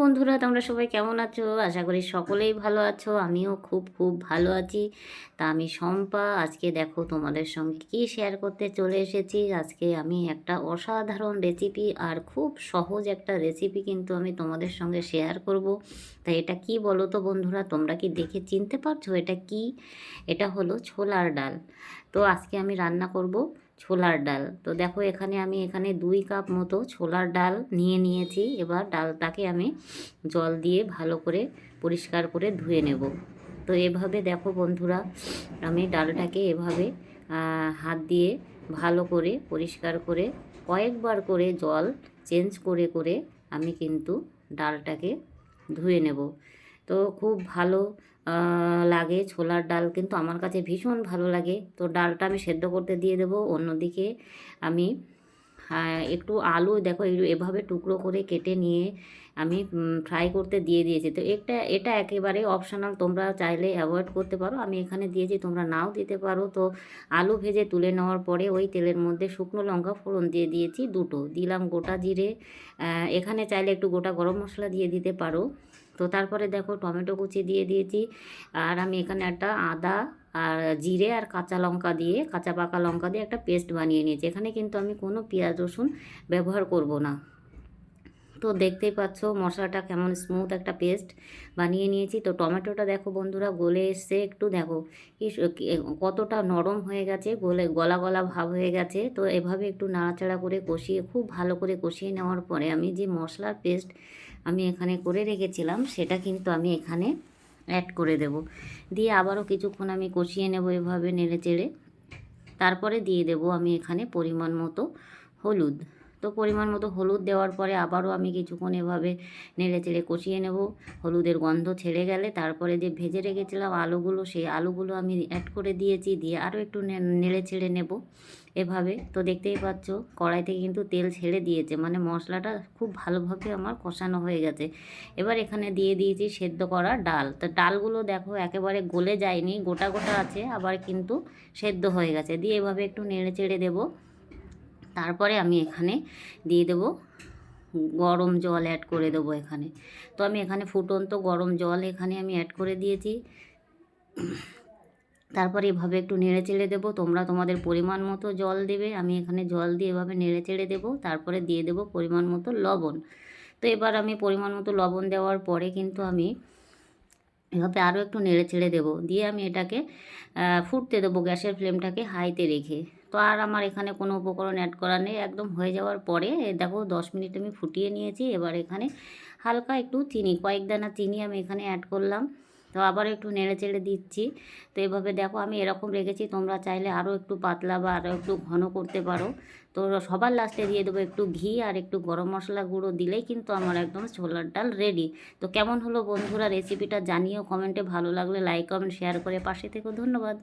বন্ধুরা, তোমরা সবাই কেমন আছো? আশা করি সকলেই ভালো আছো। আমিও খুব খুব ভালো আছি। তা আমি শম্পা, আজকে দেখো তোমাদের সঙ্গে কি শেয়ার করতে চলে এসেছি। আজকে আমি একটা অসাধারণ রেসিপি আর খুব সহজ একটা রেসিপি কিন্তু আমি তোমাদের সঙ্গে শেয়ার করব। তাই এটা কি বলো তো বন্ধুরা? তোমরা কি দেখে চিনতে পারছ এটা কি? এটা হলো ছোলার ডাল। তো আজকে আমি রান্না করব ছোলার ডাল। তো দেখো এখানে আমি এখানে দুই কাপ মতো ছোলার ডাল নিয়ে নিয়েছি। এবার ডালটাকে আমি জল দিয়ে ভালো করে পরিষ্কার করে ধুয়ে নেব। তো এভাবে দেখো বন্ধুরা, আমি ডালটাকে এভাবে হাত দিয়ে ভালো করে পরিষ্কার করে কয়েকবার করে জল চেঞ্জ করে করে আমি কিন্তু ডালটাকে ধুয়ে নেব। তো খুব ভালো লাগে ছোলার ডাল কিন্তু আমার কাছে ভীষণ ভালো লাগে। তো ডালটা আমি সেদ্ধ করতে দিয়ে দেবো অন্যদিকে আমি একটু আলু দেখো এভাবে টুকরো করে কেটে নিয়ে আমি ফ্রাই করতে দিয়ে দিয়েছি। তো এটা এটা একেবারে অপশনাল তোমরা চাইলে অ্যাভয়েড করতে পারো। আমি এখানে দিয়েছি, তোমরা নাও দিতে পারো। তো আলু ভেজে তুলে নেওয়ার পরে ওই তেলের মধ্যে শুকনো লঙ্কা ফোড়ন দিয়ে দিয়েছি, দুটো। দিলাম গোটা জিরে এখানে চাইলে একটু গোটা গরম মশলা দিয়ে দিতে পারো। তো তারপরে দেখো, টমেটো কুচি দিয়ে দিয়েছি। আর আমি এখানে একটা আদা আর জিরে আর কাঁচা লঙ্কা দিয়ে, কাঁচা পাকা লঙ্কা দিয়ে একটা পেস্ট বানিয়ে নিয়েছি। এখানে কিন্তু আমি কোনো পেঁয়াজ, রসুন ব্যবহার করব না। তো দেখতেই পাচ্ছ মশলাটা কেমন স্মুথ একটা পেস্ট বানিয়ে নিয়েছি। তো টমেটোটা দেখো বন্ধুরা গলে এসছে। একটু দেখো কি, কতটা নরম হয়ে গেছে, গলে, গলা গলা ভাব হয়ে গেছে। তো এভাবে একটু নাড়াচাড়া করে কষিয়ে, খুব ভালো করে কষিয়ে নেওয়ার পরে আমি যে মশলার পেস্ট আমি এখানে করে রেখেছিলাম, সেটা কিন্তু আমি এখানে অ্যাড করে দেব। দিয়ে আবারও কিছুক্ষণ আমি কষিয়ে নেব এভাবে নেড়ে চেড়ে তারপরে দিয়ে দেব আমি এখানে পরিমাণ মতো হলুদ। তো পরিমাণ মতো হলুদ দেওয়ার পরে আবারও আমি কিছুক্ষণ এভাবে নেড়ে চেড়ে কষিয়ে নেব। হলুদের গন্ধ ছেড়ে গেলে তারপরে যে ভেজে রেখেছিলাম আলুগুলো, সেই আলুগুলো আমি অ্যাড করে দিয়েছি, দিয়ে আরও একটু নেড়ে ছেড়ে নেব। এভাবে তো দেখতেই পাচ্ছ, কড়াইতে কিন্তু তেল ছেড়ে দিয়েছে মানে মশলাটা খুব ভালোভাবে আমার কষানো হয়ে গেছে। এবার এখানে দিয়ে দিয়েছি সেদ্ধ করা ডাল। তো ডালগুলো দেখো একেবারে গলে যায়নি, গোটা গোটা আছে, আবার কিন্তু সেদ্ধ হয়ে গেছে। দিয়ে এভাবে একটু নেড়ে চেড়ে দেবো। তারপরে আমি এখানে দিয়ে দেবো গরম জল অ্যাড করে দেবো এখানে। তো আমি এখানে ফুটন্ত গরম জল এখানে আমি অ্যাড করে দিয়েছি। তারপরে এভাবে একটু নেড়ে চেড়ে দেবো। তোমরা তোমাদের পরিমাণ মতো জল দেবে। আমি এখানে জল দিয়ে এভাবে নেড়ে চেড়ে দেবো। তারপরে দিয়ে দেবো পরিমাণ মতো লবণ। তো এবার আমি পরিমাণ মতো লবণ দেওয়ার পরে কিন্তু আমি এভাবে আরও একটু নেড়ে চেড়ে দেবো। দিয়ে আমি এটাকে ফুটতে দেবো গ্যাসের ফ্লেমটাকে হাইতে রেখে। তো আর আমার এখানে কোনো উপকরণ অ্যাড করা নেই। একদম হয়ে যাওয়ার পরে, দেখো দশ মিনিট আমি ফুটিয়ে নিয়েছি। এবার এখানে হালকা একটু চিনি, কয়েক দানা চিনি আমি এখানে অ্যাড করলাম। তো আবার একটু নেড়ে চেড়ে দিচ্ছি। তো এভাবে দেখো আমি এরকম রেখেছি, তোমরা চাইলে আরও একটু পাতলা বা আরও একটু ঘন করতে পারো। তো সবার লাস্টে দিয়ে দেবো একটু ঘি আর একটু গরম মশলা গুঁড়ো দিলেই কিন্তু আমার একদম ছোলার ডাল রেডি তো কেমন হলো বন্ধুরা রেসিপিটা জানিও কমেন্টে ভালো লাগলে লাইক কমেন্ট শেয়ার করে পাশে থেকো। ধন্যবাদ।